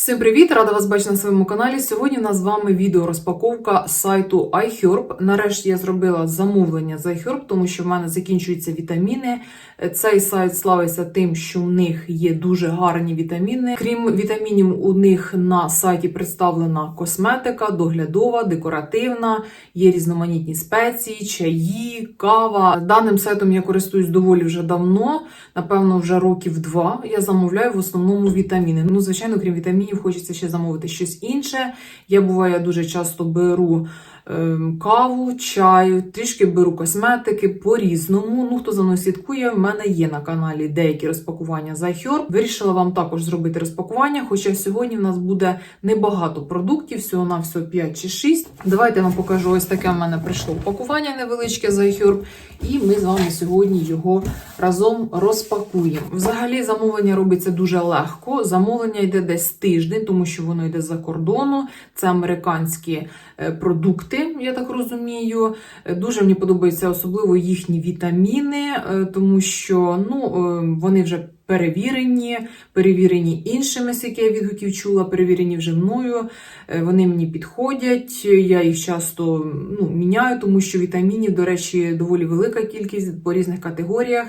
Всім привіт! Рада вас бачити на своєму каналі. Сьогодні у нас з вами відео розпаковка сайту iHerb. Нарешті я зробила замовлення з iHerb, тому що в мене закінчуються вітаміни. Цей сайт славиться тим, що в них є дуже гарні вітаміни. Крім вітамінів, у них на сайті представлена косметика, доглядова, декоративна, є різноманітні спеції, чаї, кава. Даним сайтом я користуюсь доволі вже давно, напевно, вже років два. Я замовляю в основному вітаміни. Ну, звичайно, крім вітамінів, хочеться ще замовити щось інше. Я буває дуже часто беру каву, чай, трішки беру косметики по-різному. Ну, хто за мною слідкує, в мене є на каналі деякі розпакування з iHerb. Вирішила вам також зробити розпакування, хоча сьогодні в нас буде небагато продуктів, всього на всього 5 чи 6. Давайте я вам покажу ось таке в мене прийшло упакування невеличке з iHerb. І ми з вами сьогодні його разом розпакуємо. Взагалі, замовлення робиться дуже легко. Замовлення йде десь тиждень, тому що воно йде за кордону. Це американські е, продукти, я так розумію. Е, Дуже мені подобаються особливо їхні вітаміни, е, тому що ну, е, вони вже перевірені, перевірені іншими, скільки я відгуків чула, перевірені вже мною. Е, Вони мені підходять. Я їх часто ну, міняю, тому що вітамінів, до речі, доволі велика кількість по різних категоріях.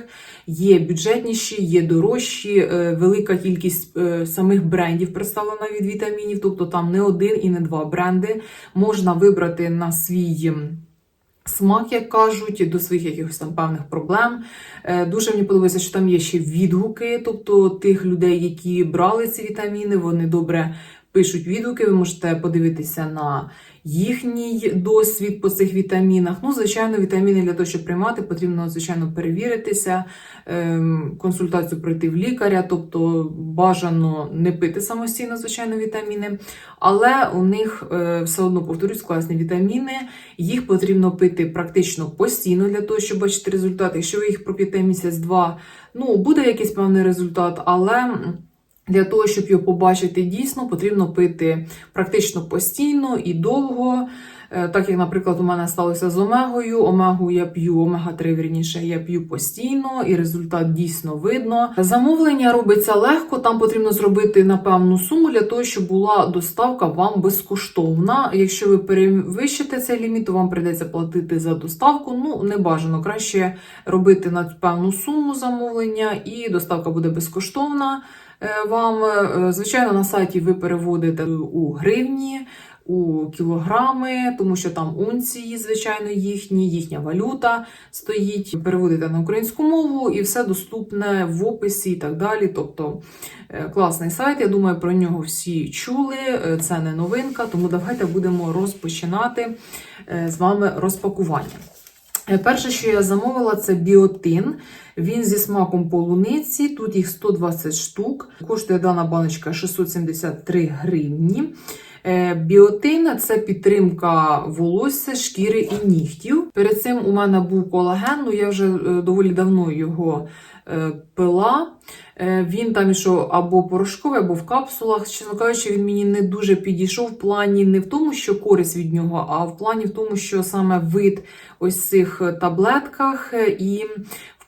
Є бюджетніші, є дорожчі, е, велика кількість е, самих брендів представлена від вітамінів, тобто там не один і не два бренди. Можна вибрати на свій. Смак, як кажуть, до своїх якихось там певних проблем. Е, Дуже мені подобається, що там є ще відгуки, тобто тих людей, які брали ці вітаміни, вони добре пишуть відгуки. Ви можете подивитися на їхній досвід по цих вітамінах. Ну, звичайно, вітаміни для того, щоб приймати, потрібно звичайно перевіритися, ем, консультацію пройти в лікаря, тобто бажано не пити самостійно, звичайно, вітаміни. Але у них е, все одно повторюсь, класні вітаміни. Їх потрібно пити практично постійно для того, щоб бачити результат. Якщо ви їх проп'єте місяць-два, ну буде якийсь певний результат, але. Для того, щоб його побачити дійсно, потрібно пити практично постійно і довго. Е, Так як, наприклад, у мене сталося з омегою. Омегу я п'ю, омега-3, вірніше, я п'ю постійно, і результат дійсно видно. Замовлення робиться легко, там потрібно зробити на певну суму для того, щоб була доставка вам безкоштовна. Якщо ви перевищите цей ліміт, то вам прийдеться платити за доставку. Ну, не бажано. Краще робити на певну суму замовлення, і доставка буде безкоштовна. Е, Вам, е, звичайно, на сайті ви переводите у гривні, у кілограми, тому що там унції, звичайно, їхні, їхня валюта стоїть. Переводите на українську мову і все доступне в описі і так далі. Тобто е, класний сайт. Я думаю, про нього всі чули. Це не новинка, тому давайте будемо розпочинати з вами розпакування. Е, Перше, що я замовила, це біотин. Він зі смаком полуниці. Тут їх 120 штук. Коштує дана баночка 673 гривні. Е, Біотин це підтримка волосся, шкіри і нігтів. Перед цим у мене був колаген, ну я вже е, доволі давно його е, пила. Він там ішов або порошковий, або в капсулах. Чесно кажучи, він мені не дуже підійшов в плані не в тому, що користь від нього, а в плані в тому, що саме вид ось цих таблетках і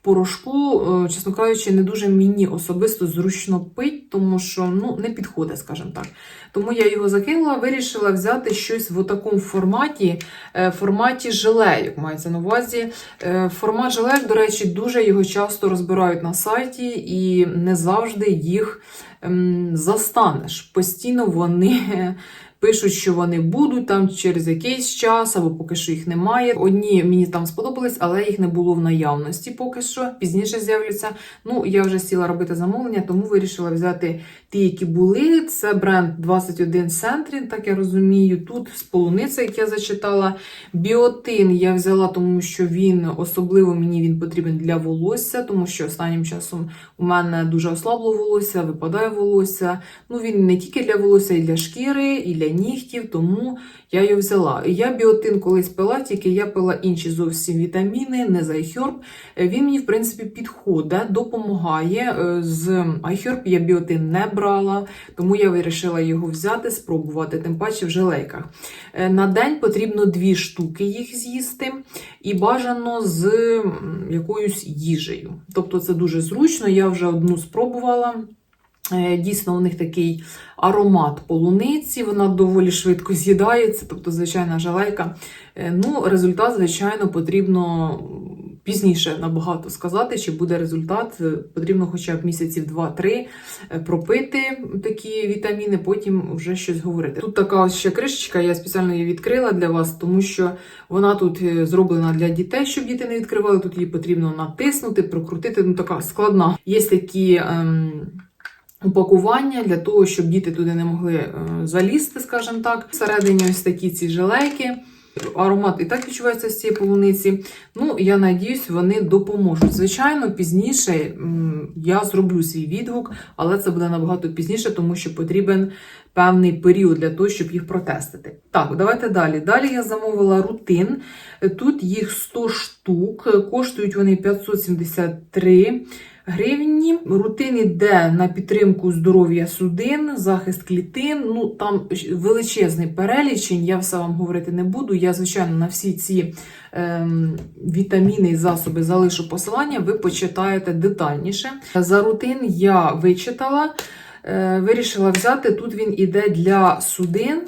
порошку, е, чесно кажучи, не дуже мені особисто зручно пить, тому що ну, не підходить, скажімо так. Тому я його закинула, вирішила взяти щось в такому форматі, е, форматі желейок, мається на увазі. Е, Формат желейок, до речі, дуже його часто розбирають на сайті і не завжди їх ем, застанеш. Постійно вони пишуть, що вони будуть там через якийсь час, або поки що їх немає. Одні мені там сподобались, але їх не було в наявності поки що. Пізніше з'являться. Ну, я вже сіла робити замовлення, тому вирішила взяти ті, які були. Це бренд 21 Century, так я розумію. Тут з полуниця, як я зачитала. Біотин я взяла, тому що він особливо мені він потрібен для волосся, тому що останнім часом у мене дуже ослабло волосся, випадає волосся. Ну, він не тільки для волосся, і для шкіри, і для нігтів, тому я його взяла. Я біотин колись пила, тільки я пила інші зовсім вітаміни, не з iHerb. Він мені, в принципі, підходить, допомагає. Е, З iHerb я біотин не брала, тому я вирішила його взяти, спробувати, тим паче в желейках. Е, На день потрібно дві штуки їх з'їсти, і бажано з якоюсь їжею. Тобто це дуже зручно. Я вже одну спробувала. Е, Дійсно, у них такий аромат полуниці, вона доволі швидко з'їдається, тобто звичайна жалейка. Е, Ну, результат, звичайно, потрібно пізніше набагато сказати, чи буде результат. Е, Потрібно хоча б місяців 2-3 е, пропити такі вітаміни, потім вже щось говорити. Тут така ще кришечка, я спеціально її відкрила для вас, тому що вона тут зроблена для дітей, щоб діти не відкривали. Тут її потрібно натиснути, прокрутити. Ну така складна. Є такі. Ем... Упакування для того, щоб діти туди не могли е, залізти, скажімо так. Всередині ось такі ці жилейки. Аромат і так відчувається з цієї полуниці. Ну, я надіюсь, вони допоможуть. Звичайно, пізніше я зроблю свій відгук, але це буде набагато пізніше, тому що потрібен певний період для того, щоб їх протестити. Так, давайте далі. Далі я замовила рутин. Тут їх 100 штук, коштують вони 573 гривні. Рутин іде на підтримку здоров'я судин, захист клітин. Ну там величезний перелічень. Я все вам говорити не буду. Я, звичайно, на всі ці ем, вітаміни і засоби залишу посилання. Ви почитаєте детальніше. За рутин я вичитала. Е, Вирішила взяти. Тут він іде для судин.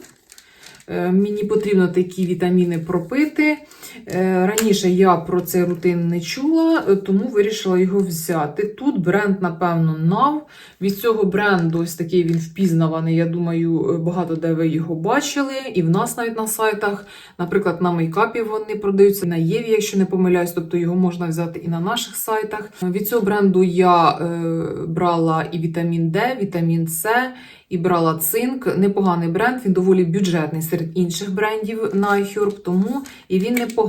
Е, Мені потрібно такі вітаміни пропити. Е, Раніше я про цей рутин не чула, е, тому вирішила його взяти. Тут бренд, напевно, NAV. Від цього бренду ось такий він впізнаваний. Я думаю, е, багато де ви його бачили, і в нас навіть на сайтах. Наприклад, на мейкапі вони продаються на Єві, якщо не помиляюсь, тобто його можна взяти і на наших сайтах. Від цього бренду я е, брала і вітамін Д, вітамін С. І брала цинк, непоганий бренд, він доволі бюджетний серед інших брендів на iHerb, тому і він непоганий.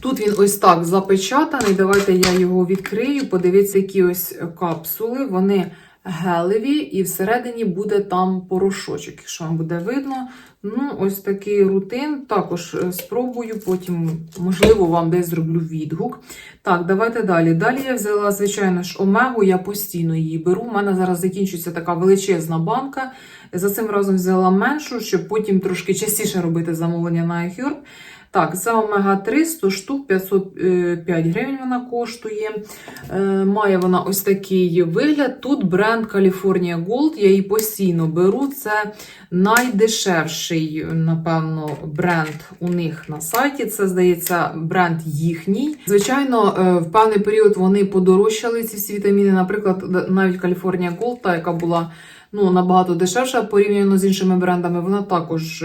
Тут він ось так запечатаний. Давайте я його відкрию. Подивіться, які ось капсули. Вони гелеві, і всередині буде там порошочок, якщо вам буде видно. Ну, ось такий рутин. Також е, спробую, потім, можливо, вам десь зроблю відгук. Так, давайте далі. Далі я взяла, звичайно ж, омегу, я постійно її беру. У мене зараз закінчується така величезна банка. За цим разом взяла меншу, щоб потім трошки частіше робити замовлення на iHerb. Так, це омега-3, 100 штук, 505 гривень вона коштує. Е, має вона ось такий вигляд. Тут бренд California Gold, я її постійно беру. Це найдешевший, напевно, бренд у них на сайті. Це, здається, бренд їхній. Звичайно, е, в певний період вони подорожчали ці всі вітаміни. Наприклад, навіть California Gold, та яка була ну, набагато дешевша порівняно з іншими брендами, вона також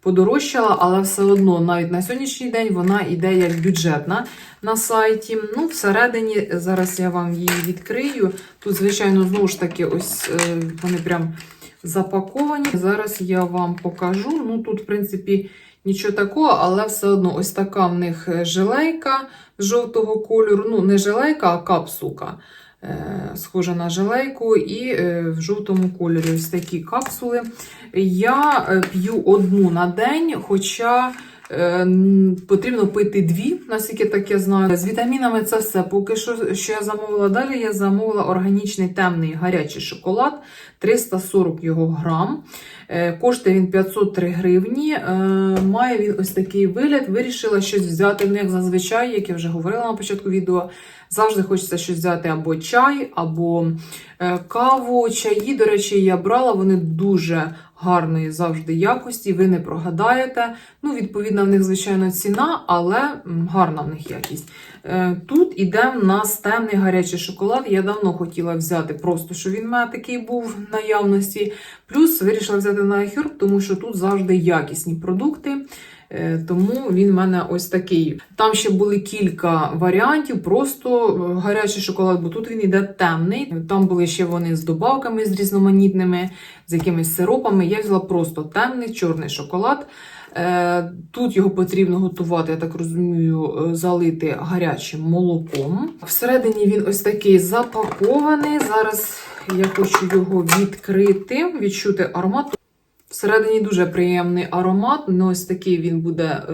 подорожчала, але все одно навіть на сьогоднішній день вона йде як бюджетна на сайті. Ну, всередині, зараз я вам її відкрию. Тут, звичайно, знову ж таки, ось е, вони прям запаковані. Зараз я вам покажу. Ну, тут, в принципі, нічого такого, але все одно ось така в них жилейка жовтого кольору. Ну, не жилейка, а капсулка. Е, Схожа на жилейку, і е, в жовтому кольорі ось такі капсули. Я е, п'ю одну на день, хоча потрібно пити дві, наскільки так я знаю. З вітамінами це все. Поки що, що я замовила далі, я замовила органічний темний гарячий шоколад, 340 його грам. Е, Коштує він 503 гривні. Е, Має він ось такий вигляд. Вирішила щось взяти. Ну, як зазвичай, як я вже говорила на початку відео, завжди хочеться щось взяти або чай, або е, каву. Чаї, до речі, я брала, вони дуже гарної завжди якості, ви не прогадаєте. Ну, відповідно, в них, звичайно, ціна, але гарна в них якість. Е, Тут іде в нас темний гарячий шоколад. Я давно хотіла взяти, просто що він в мене такий був в наявності. Плюс вирішила взяти на iHerb, тому що тут завжди якісні продукти. Е, Тому він в мене ось такий. Там ще були кілька варіантів, просто е, гарячий шоколад, бо тут він іде темний. Там були ще вони з добавками з різноманітними, з якимись сиропами. Я взяла просто темний чорний шоколад. Е, Тут його потрібно готувати, я так розумію, е, залити гарячим молоком. Всередині він ось такий запакований. Зараз я хочу його відкрити, відчути аромат. Всередині дуже приємний аромат. Ну, ось такий він буде е,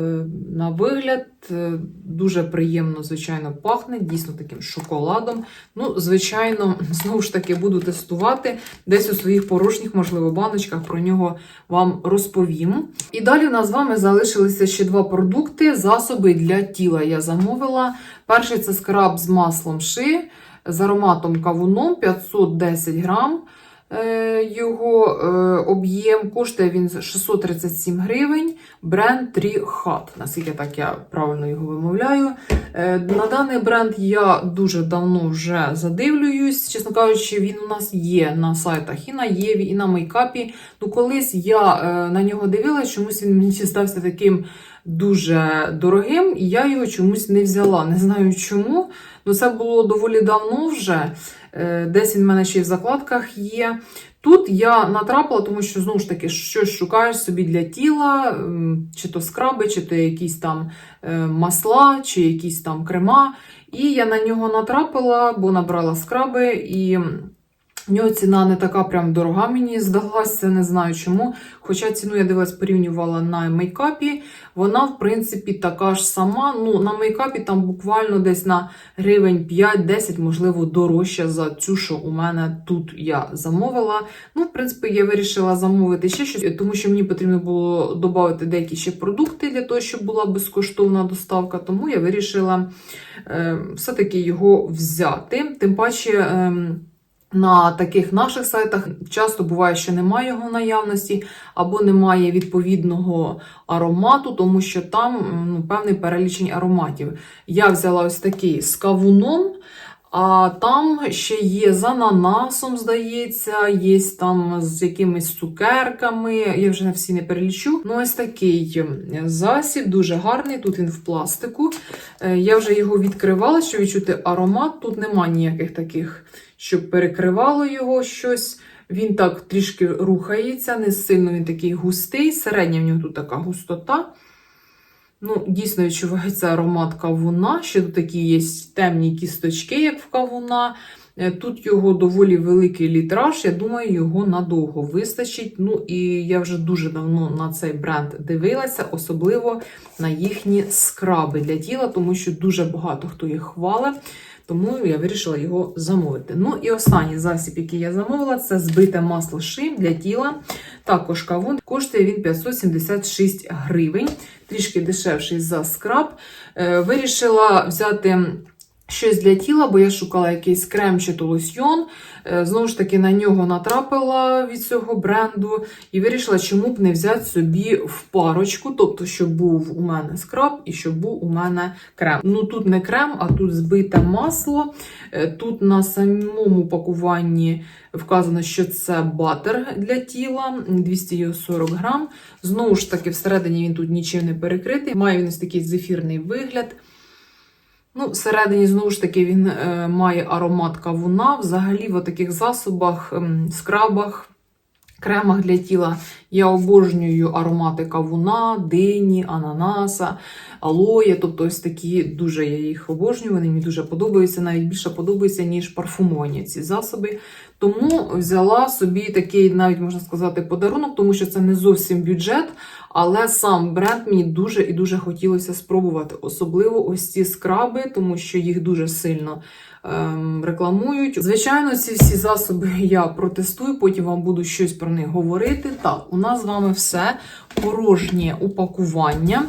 на вигляд. Е, дуже приємно, звичайно, пахне, дійсно таким шоколадом. Ну, звичайно, знову ж таки, буду тестувати десь у своїх порожніх, можливо, баночках про нього вам розповім. І далі у нас з вами залишилися ще два продукти: засоби для тіла. Я замовила. Перший це скраб з маслом ши з ароматом кавуном 510 грам. Е, Його е, об'єм коштує він 637 гривень. Бренд 3 Hut, наскільки так я правильно його вимовляю. Е, На даний бренд я дуже давно вже задивлююсь. Чесно кажучи, він у нас є на сайтах і на Єві, і на мейкапі. Ну, колись я на нього дивилась, чомусь він мені стався таким дуже дорогим, і я його чомусь не взяла. Не знаю чому. Ну, це було доволі давно вже. Е, Десь він в мене ще й в закладках є. Тут я натрапила, тому що знову ж таки щось шукаєш собі для тіла, чи то скраби, чи то якісь там е, масла, чи якісь там крема. І я на нього натрапила, бо набрала скраби, і в нього ціна не така прям дорога мені здалася, не знаю чому. Хоча ціну я дивилась, порівнювала на мейкапі, вона, в принципі, така ж сама. Ну, на мейкапі там буквально десь на гривень 5-10, можливо, дорожча за цю, що у мене тут я замовила. Ну, в принципі, я вирішила замовити ще щось, тому що мені потрібно було додати деякі ще продукти для того, щоб була безкоштовна доставка. Тому я вирішила е, все-таки його взяти. Тим паче. Е, на таких наших сайтах часто буває, що немає його наявності, або немає відповідного аромату, тому що там ну, певний перелічень ароматів. Я взяла ось такий з кавуном, а там ще є з ананасом, здається, є там з якимись цукерками. Я вже всі не перелічу. Ну, ось такий засіб, дуже гарний. Тут він в пластику. Е, Я вже його відкривала, щоб відчути аромат. Тут нема ніяких таких, щоб перекривало його щось. Він так трішки рухається, не сильно він такий густий. Середня в нього тут така густота. Ну, дійсно відчувається аромат кавуна. Ще тут такі є темні кісточки, як в кавуна. Е, Тут його доволі великий літраж. Я думаю, його надовго вистачить. Ну і я вже дуже давно на цей бренд дивилася, особливо на їхні скраби для тіла, тому що дуже багато хто їх хвалить. Тому я вирішила його замовити. Ну і останній засіб, який я замовила, це збите масло шим для тіла. Також кавун. Коштує він 576 гривень, трішки дешевший за скраб. Е, Вирішила взяти. Щось для тіла, бо я шукала якийсь крем чи то лосьйон. Е, Знову ж таки, на нього натрапила від цього бренду і вирішила, чому б не взяти собі в парочку, тобто, щоб був у мене скраб і щоб був у мене крем. Ну тут не крем, а тут збите масло. Е, Тут на самому пакуванні вказано, що це батер для тіла 240 грам. Знову ж таки, всередині він тут нічим не перекритий. Має він ось такий зефірний вигляд. Ну, всередині, знову ж таки, він е, має аромат кавуна. Взагалі, в таких засобах, е, скрабах, кремах для тіла я обожнюю аромати кавуна, дині, ананаса, алоє. Тобто, ось такі дуже я їх обожнюю. Вони мені дуже подобаються, навіть більше подобаються, ніж парфумовані ці засоби. Тому взяла собі такий, навіть можна сказати, подарунок, тому що це не зовсім бюджет. Але сам бренд мені дуже і дуже хотілося спробувати. Особливо ось ці скраби, тому що їх дуже сильно ем, рекламують. Звичайно, ці всі засоби я протестую, потім вам буду щось про них говорити. Так, у нас з вами все порожнє упакування.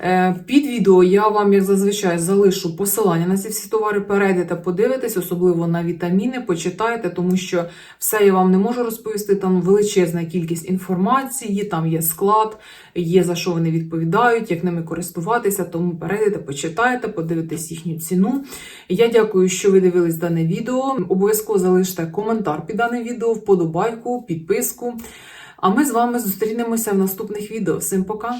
Е, Під відео я вам, як зазвичай, залишу посилання на ці всі товари. Перейдете, подивитесь, особливо на вітаміни, почитайте, тому що все я вам не можу розповісти. Там величезна кількість інформації, там є склад, є за що вони відповідають, як ними користуватися. Тому перейдете, почитайте, подивитесь їхню ціну. Я дякую, що ви дивились дане відео. Обов'язково залиште коментар під дане відео, вподобайку, підписку. А ми з вами зустрінемося в наступних відео. Всім пока!